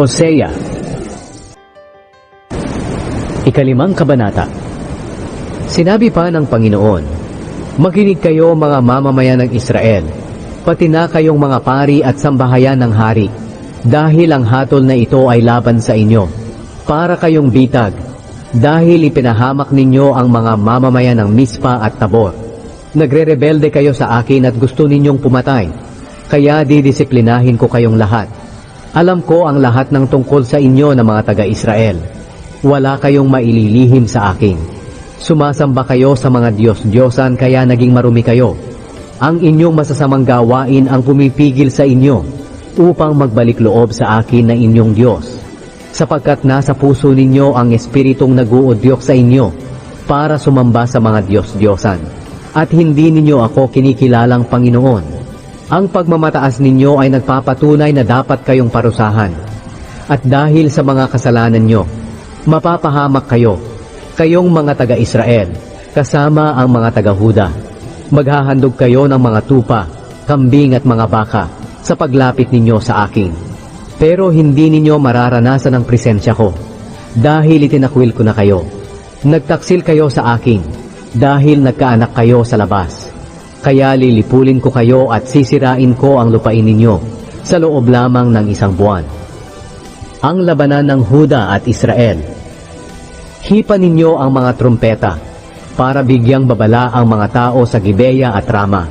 Hosea Ikalimang Kabanata Sinabi pa ng Panginoon, Makinig kayo mga mamamayan ng Israel, pati na kayong mga pari at sambahayan ng hari, dahil ang hatol na ito ay laban sa inyo, para kayong bitag, dahil ipinahamak ninyo ang mga mamamayan ng Mispa at Tabor. Nagre-rebelde kayo sa akin at gusto ninyong pumatay, kaya didisiplinahin ko kayong lahat. Alam ko ang lahat ng tungkol sa inyo na mga taga-Israel. Wala kayong maililihim sa akin. Sumasamba kayo sa mga Diyos-Diyosan kaya naging marumi kayo. Ang inyong masasamang gawain ang pumipigil sa inyo upang magbalik loob sa akin na inyong Diyos. Sapagkat nasa puso ninyo ang espiritong naguudyok sa inyo para sumamba sa mga Diyos-Diyosan. At hindi ninyo ako kinikilalang Panginoon. Ang pagmamataas ninyo ay nagpapatunay na dapat kayong parusahan. At dahil sa mga kasalanan nyo, mapapahamak kayo, kayong mga taga-Israel, kasama ang mga taga-Huda. Maghahandog kayo ng mga tupa, kambing at mga baka sa paglapit ninyo sa akin. Pero hindi ninyo mararanasan ang presensya ko, dahil itinakwil ko na kayo. Nagtaksil kayo sa akin, dahil nagkaanak kayo sa labas. Kaya lilipulin ko kayo at sisirain ko ang lupain ninyo sa loob lamang ng isang buwan. Ang labanan ng Huda at Israel. Hipa ninyo ang mga trumpeta para bigyang babala ang mga tao sa Gibeya at Rama.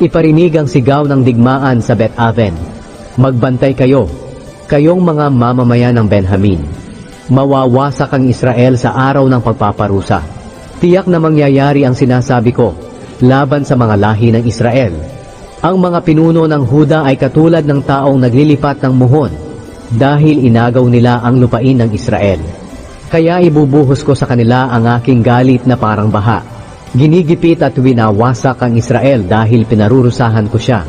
Iparinig ang sigaw ng digmaan sa Bet-Aven. Magbantay kayo, kayong mga mamamayan ng Benjamin. Mawawasak ang Israel sa araw ng pagpaparusa. Tiyak na mangyayari ang sinasabi ko laban sa mga lahi ng Israel. Ang mga pinuno ng Huda ay katulad ng taong naglilipat ng muhon dahil inagaw nila ang lupain ng Israel. Kaya ibubuhos ko sa kanila ang aking galit na parang baha. Ginigipit at winawasak ang Israel dahil pinarurusahan ko siya,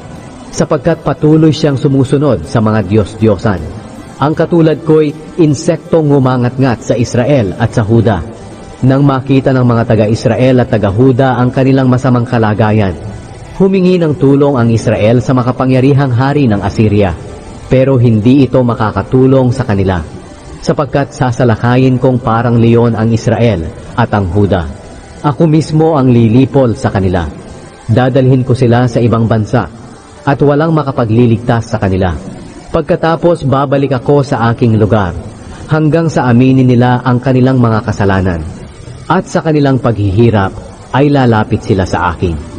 sapagkat patuloy siyang sumusunod sa mga Diyos-Diyosan. Ang katulad ko'y insektong ngumangat-ngat sa Israel at sa Huda. Nang makita ng mga taga-Israel at taga-Huda ang kanilang masamang kalagayan, humingi ng tulong ang Israel sa makapangyarihang hari ng Assyria. Pero hindi ito makakatulong sa kanila, sapagkat sasalakayin kong parang leon ang Israel at ang Huda. Ako mismo ang lilipol sa kanila. Dadalhin ko sila sa ibang bansa, at walang makapagliligtas sa kanila. Pagkatapos babalik ako sa aking lugar, hanggang sa aminin nila ang kanilang mga kasalanan. At sa kanilang paghihirap ay lalapit sila sa akin.